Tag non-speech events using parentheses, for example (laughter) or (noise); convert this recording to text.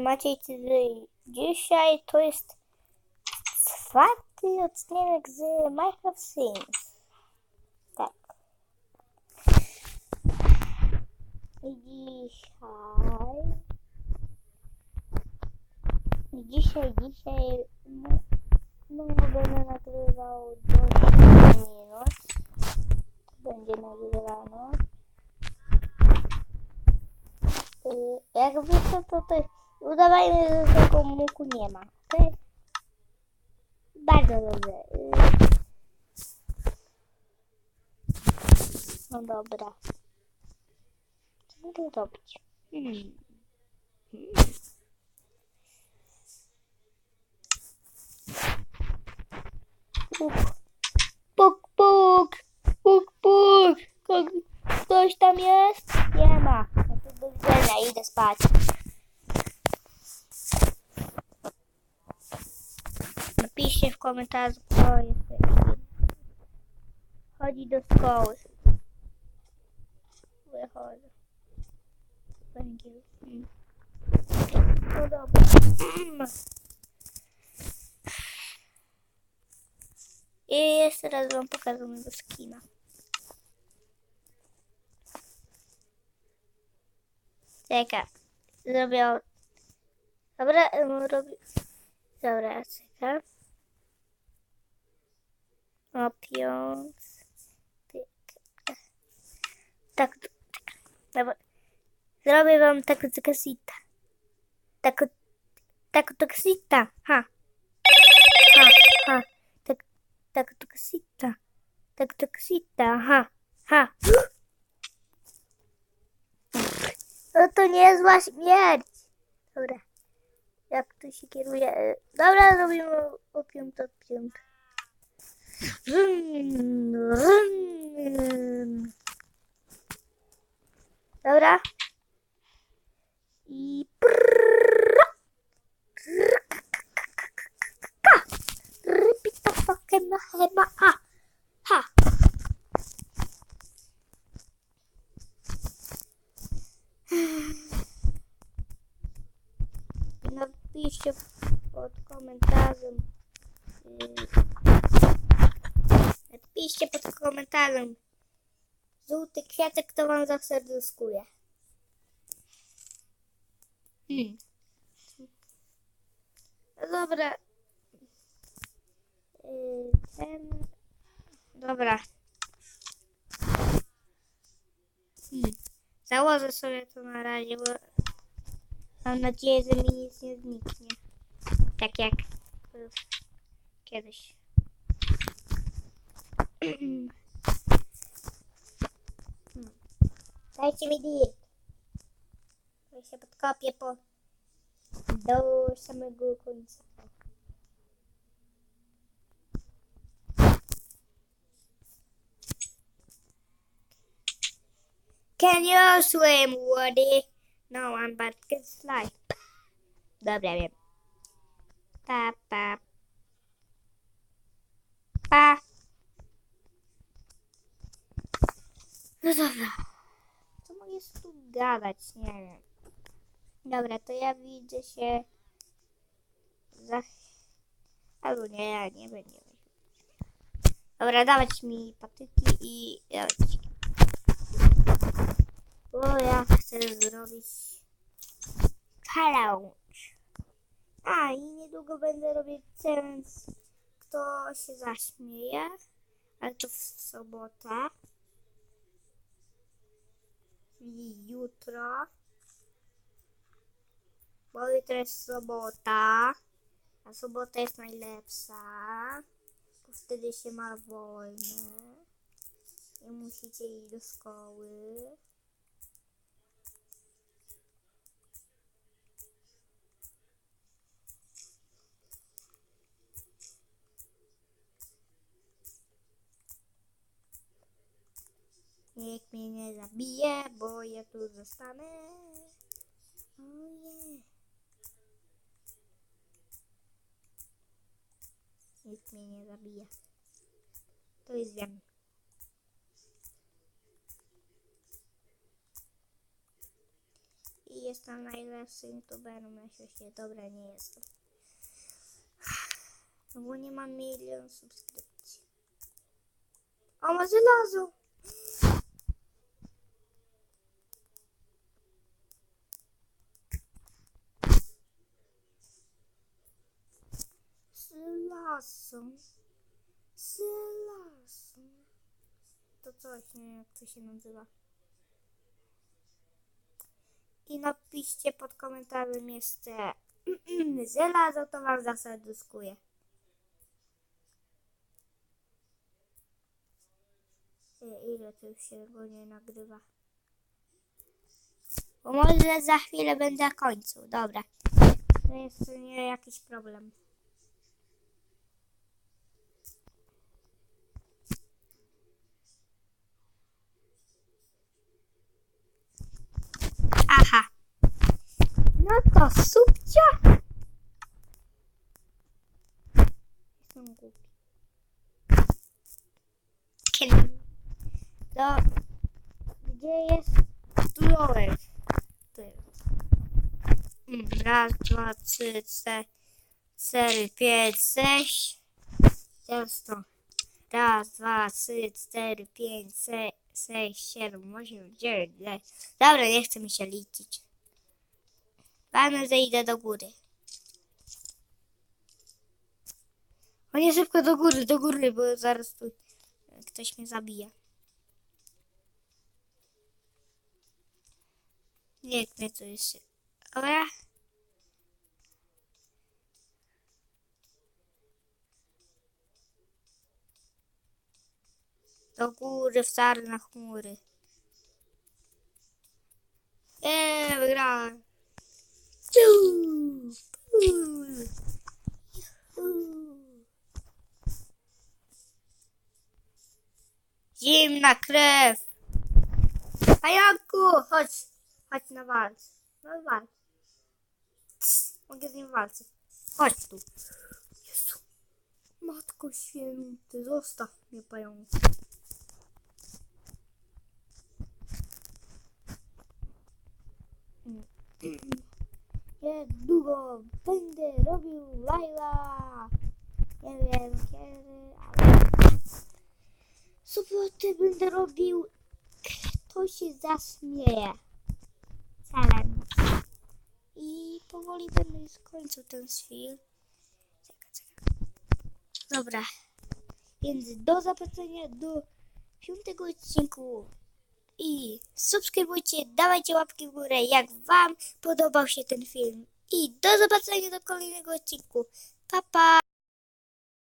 Maciej, czyli dzisiaj to jest czwarty odcinek z Minecraft Sims. Tak. I dzisiaj... I dzisiaj, dzisiaj... No, no będę nagrywał do 7 minut. Będzie nagrywano. Jak wiecie, to, to udawajmy, że tego muku nie ma. okej? Bardzo dobrze. No dobra. Co mogę robić? Hmm. Hmm. Puk. Puk, puk. Puk, puk. Ko- Ktoś tam jest? Nie ma. No to do widzenia, idę spać. Napiszcie w komentarzu, kto jest. Chodzi do szkoły. Wychodzę. Węgiel. Mm. No dobra. I jeszcze raz wam pokażę mojego skina. Czekaj. Zrobię... Dobra, em, robię... Dobra, czekaj. Opiąc... Tak, tak. Dobra. Zrobię wam taką takasita. Taką... Taką takasita. Ha. Ha, ha. Tak... Taką takasita. Taką takasita. Ha. Ha. No to niezła śmierć. Dobra. Jak tu się kieruje? E, Dobra, robimy opium to opium. Rum, rum. Dobra. I. Rypita. Napiszcie pod komentarzem. yy, Napiszcie pod komentarzem. Żółty kwiatek to wam zaserduskuje. Hmm. No dobra. Yy, Ten... Dobra. Hmm. Założę sobie to na razie, bo mam nadzieję, że mi nic nie zniknie. Tak jak kiedyś. (clears throat) Dajcie mi diet. Ja się podkopię po do samego końca. Can you swim, Woody? No, I'm but can fly. Dobra, wiem. Pa, pa. Pa. No dobra. Co mogę tu gadać? Nie wiem. Dobra, to ja widzę się za... Albo nie, ja nie będzie. Dobra, dawać mi patyki i... dawać. Bo ja chcę zrobić challenge. A i niedługo będę robić challenge, kto się zaśmieje, ale to w sobotę. Czyli jutro. Bo jutro jest sobota, a sobota jest najlepsza, bo wtedy się ma wolne. Nie musicie iść do szkoły. Nikt mnie nie zabije, bo ja tu zostanę. Ojej. Nikt mnie nie zabije. To już wiem. I jestem najlepszym youtuberem na świecie. Dobra, nie jestem. No bo nie mam milion subskrypcji. O, ma żelazo! Żelazo. Żelazo. To coś, nie wiem jak to się nazywa. I napiszcie pod komentarzem jeszcze (clears throat) żelazo, to wam zaserduszkuję. Ile- Ile to już się go nie nagrywa? Bo może za chwilę będę końcu. Dobra. To jest nie jakiś problem. Aha. No to subcia. Jestem głupi. Kiedy? Do... Gdzie jest dołek? Raz, dwa, trzy, cztery, pięć, sześć. Teraz to. Raz, dwa, trzy, cztery, pięć, sześć. 6, 7, 8, 9, 10. Dobra, nie chcę mi się liczyć. Ważne, że idę do góry. O nie, szybko do góry, do góry, bo zaraz tu ktoś mnie zabije. Nie, kto tu jest. Dobra. Do góry, w czarne chmury. Eee, wygrałem. Zimna krew. Pająku, chodź. Chodź na walcz. No walcz. Mogę z nim walczyć. Chodź tu. Jezu. Matko święty, zostaw mnie pająku. Niedługo będę robił live'a. Nie wiem kiedy, ale... Soboty będę robił... To się zaśmieje. Challenge. I powoli będę już kończył ten film. Czekaj, czekaj. Dobra. Więc do zobaczenia do piątego odcinku. I subskrybujcie, dawajcie łapki w górę, jak Wam podobał się ten film. I do zobaczenia do kolejnego odcinku. Pa, pa!